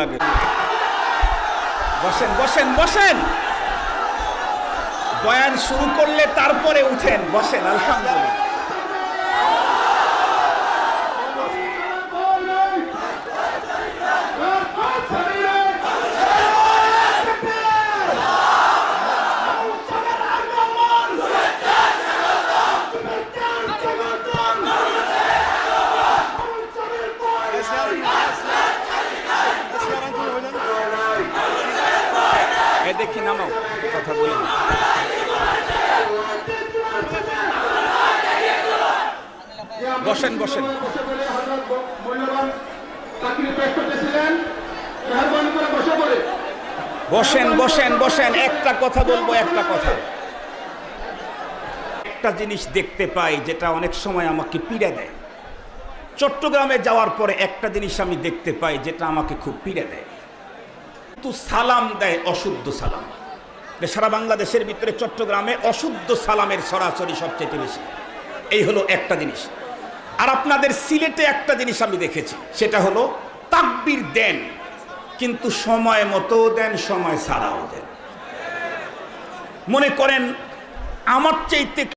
লাগে বসেন বসেন বসেন। বয়ান শুরু করলে তারপরে উঠেন বসেন আলহামদুলিল্লাহ। এ দেখি নামাও, কথা বলি বসেন বসেন। বসেন বসেন বসেন, একটা কথা বলব, একটা কথা। একটা জিনিস দেখতে পাই যেটা অনেক সময় আমাকে পীড়া দেয়। চট্টগ্রামে যাওয়ার পরে একটা জিনিস আমি দেখতে পাই যেটা আমাকে খুব পীড়া দেয়। কিন্তু সালাম দেয় অশুদ্ধ সালাম। সারা বাংলাদেশের ভিতরে চট্টগ্রামে অশুদ্ধ সালামের সরাসরি সবচেয়ে বেশি। এই হলো একটা জিনিস। আর আপনাদের সিলেটে একটা জিনিস আমি দেখেছি, সেটা হলো তাকবির দেন, কিন্তু সময় মতো দেন, সময় ছাড়াও দেন। মনে করেন, আমার চাইতে